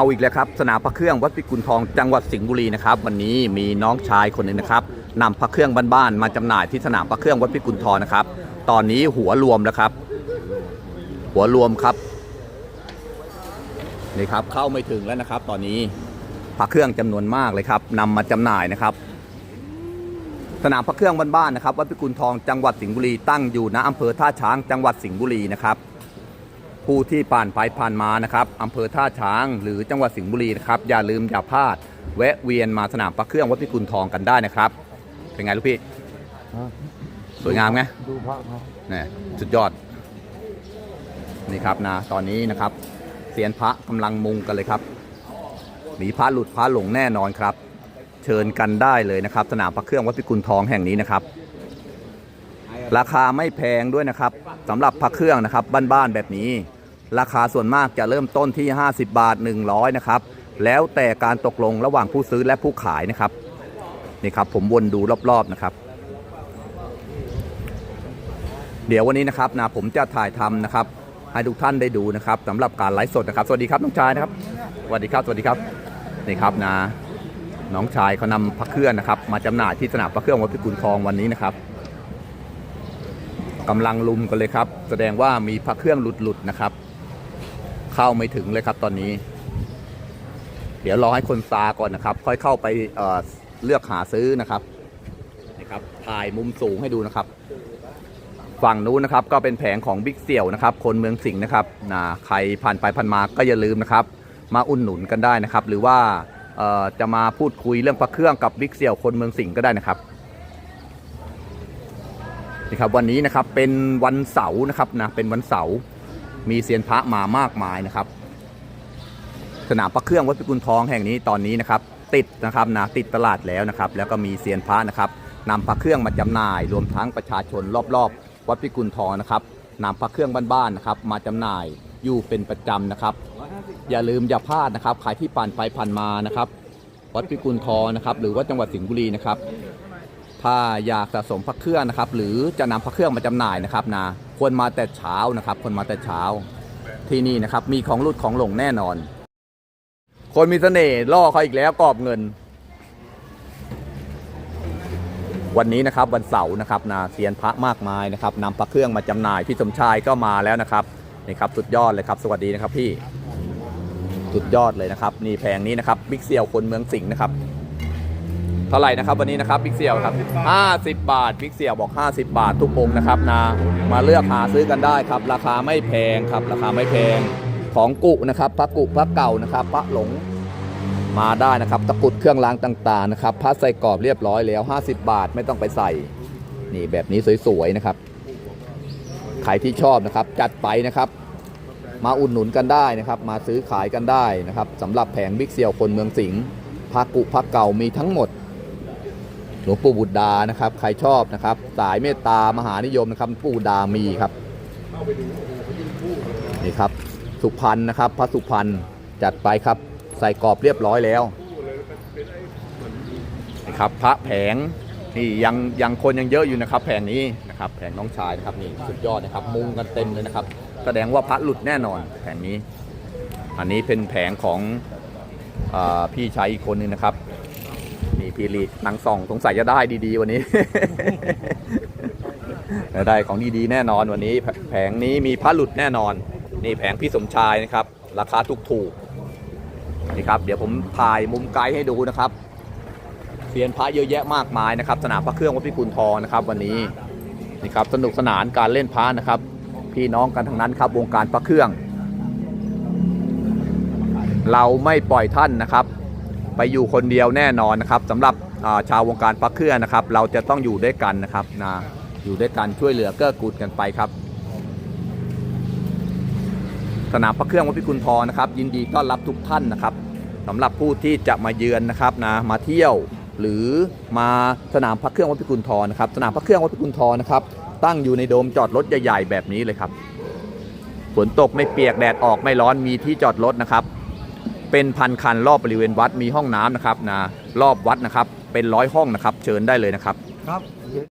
เอาอีกแล้วครับสนามพระเครื่องวัดพิกุลทองจังหวัดสิงห์บุรีนะครับวันนี้มีน้องชายคนหนึ่งนะครับนำพระเครื่องบ้านๆมาจำหน่ายที่สนามพระเครื่องวัดพิกุลทองนะครับ ตอนนี้หัวรวมแล้วครับ หัวรวมครับนี่ครับเข้าไม่ถึงแล้วนะครับ ตอนนี้พระเครื่องจำนวนมากเลยครับนำมาจำหน่ายนะครับ สนามพระเครื่องบ้านๆนะครับวัดพิกุลทองจังหวัดสิงห์บุรีตั้งอยู่ณอำเภอท่าช้างจังหวัดสิงห์บุรีนะครับ ผู้ที่ผ่านไปผ่านมานะครับอำเภอท่าช้าง หรือจังหวัดสิงห์บุรีนะครับอย่าลืมอย่าพลาดแวะเวียนมาสนามพระเครื่องวัดพิกุลทองกันได้นะครับ เป็นไงลูกพี่ สวยงามไงดูพระครับนี่สุดยอด นี่ครับนะตอนนี้นะครับเสียนพระกำลังมุงกันเลยครับมีพระหลุดพระหลงแน่นอนครับ เชิญกันได้เลยนะครับ สนามพระเครื่องวัดพิกุลทองแห่งนี้นะครับ ราคาไม่แพงด้วยนะครับสำหรับพระเครื่องนะครับบ้านๆแบบนี้ ราคาส่วนมากจะเริ่มต้นที่ 50 บาท 100 นะครับ แล้วแต่การตกลงระหว่างผู้ซื้อและผู้ขายนะครับ นี่ครับผมวนดูรอบๆนะครับ เดี๋ยววันนี้นะครับนะผมจะถ่ายทำนะครับ ให้ทุกท่านได้ดูนะครับสำหรับการไลฟ์สดนะครับ สวัสดีครับน้องชายนะครับ สวัสดีครับ สวัสดีครับ นี่ครับนะ น้องชายเขานำพระเครื่องนะครับ มาจำหน่ายที่สนามพระเครื่องวัดพิกุลทองวันนี้นะครับกำลังลุมกันเลยครับ แสดงว่ามีพระเครื่องหลุดๆนะครับ เข้าไม่ถึงเลยครับตอนนี้ เดี๋ยวรอให้คนซาก่อนนะครับ ค่อยเข้าไปเเลือกหาซื้อนะครับนี่ครับถ่ายมุมสูงให้ดูนะครับ ฝั่งนู้นนะครับ ก็เป็นแผงของบิ๊กเสี่ยวนะครับ คนเมืองสิงห์นะครับนะใครผ่านไปผ่านมาก็อย่าลืมนะครับ มาอุ่นหนุนกันได้นะครับ หรือว่าจะมาพูดคุยเรื่องพระเครื่องกับบิ๊กเสี่ยวคนเมืองสิงห์ก็ได้นะครับนี่ครับวันนี้นะครับเป็นวันเสาร์นะครับนะเป็นวันเสาร์ มีเซียนพระมามากมายนะครับ สนามพระเครื่องวัดพิกุลทองแห่งนี้ตอนนี้นะครับติดนะครับนะติดตลาดแล้วนะครับ แล้วก็มีเซียนพระนะครับนำพระเครื่องมาจำหน่าย รวมทั้งประชาชนรอบๆ วัดพิกุลทองนะครับนำพระเครื่องบ้านๆนะครับ มาจำหน่ายอยู่เป็นประจำนะครับ อย่าลืมอย่าพลาดนะครับใครที่ผ่านไปผ่านมานะครับ วัดพิกุลทองนะครับ หรือว่าจังหวัดสิงห์บุรีนะครับ ถ้าอยากสะสมพระเครื่องนะครับ หรือจะนำพระเครื่องมาจำหน่ายนะครับนะควรมาแต่เช้านะครับควรมาแต่เช้า ที่นี่นะครับมีของรุดของหลงแน่นอน คนมีเสน่ห์ล่อเขาอีกแล้วกอบเงิน วันนี้นะครับวันเสาร์นะครับนาเซียนพระมากมายนะครับนำพระเครื่องมาจำหน่ายพี่สมชายก็มาแล้วนะครับนี่ครับสุดยอดเลยครับ สวัสดีนะครับพี่สุดยอดเลยนะครับ นี่แพงนี้นะครับบิ๊กเซียวคนเมืองสิงห์นะครับ เท่าไหร่นะครับวันนี้นะครับบิ๊กเซียวครับ 50 บาทบิ๊กเซียวบอก 50 บาททุกองค์นะครับนะมาเลือกหาซื้อกันได้ครับ ราคาไม่แพงครับราคาไม่แพงของกุนะครับพระกุพระเก่านะครับ พระหลงมาได้นะครับตะกุดเครื่องรางต่างๆนะครับพระใส่กรอบเรียบร้อยแล้ว 50 บาทไม่ต้องไปใส่นี่แบบนี้สวยๆนะครับใครที่ชอบนะครับจัดไปนะครับ มาอุดหนุนกันได้นะครับ มาซื้อขายกันได้นะครับสำหรับแผงบิ๊กเซียวคนเมืองสิงห์พระกุพระเก่ามีทั้งหมด วงปู่บุตรดานะครับ ใครชอบนะครับ สายเมตตามหานิยมนะครับปู่ดามีครับนี่ครับ สุพรรณนะครับพระสุพรรณจัดไปครับ ใส่กรอบเรียบร้อยแล้วนี่ครับพระแผงนี่ยังยังคนยังเยอะอยู่นะครับ แผงนี้นะครับแผงน้องชายนะครับนี่สุดยอดนะครับ มุงกันเต็มเลยนะครับ แสดงว่าพระหลุดแน่นอนแผงนี้ อันนี้เป็นแผงของอพี่ชายอีกคนหนึงนะครับ นี่พีรีดนางส่องสงสัยจะได้ดีๆ วันนี้ ได้ของดีๆ แน่นอนวันนี้ แผงนี้มีพระหลุดแน่นอน นี่แผงพี่สมชายนะครับ ราคาถูกๆนี่ครับ เดี๋ยวผมถ่ายมุมไกลให้ดูนะครับเซียนพระเยอะแยะมากมายนะครับ สนามพระเครื่องวัดพิกุลทองนะครับ วันนี้นี่ครับสนุกสนานการเล่นพระนะครับ พี่น้องกันทั้งนั้นครับวงการพระเครื่อง เราไม่ปล่อยท่านนะครับ ไปอยู่คนเดียวแน่นอนนะครับสำหรับาชาววงการพระเครื่องนะครับ เราจะต้องอยู่ด้วยกันนะครับนะอยู่ด้วยกันช่วยเหลือเกื้อกูลกันไปครับ สนามพระเครื่องวัดพิกุลทอนะครับ ยินดีต้อนรับทุกท่านนะครับสำหรับผู้ที่จะมาเยือนนะครับนะมาเที่ยวหรือมาสนามพระเครื่องวัดพิกุลทอนะครับ สนามพระเครื่องวัดพิกุลทอนะครับตั้งอยู่ในโดมจอดรถใหญ่ๆแบบนี้เลยครับฝนตกไม่เปียกแดดออกไม่ร้อนมีที่จอดรถนะครับ เป็นพันคันรอบบริเวณวัดมีห้องน้ำนะครับนะรอบวัดนะครับเป็นร้อยห้องนะครับ เชิญได้เลยนะครับ ครับ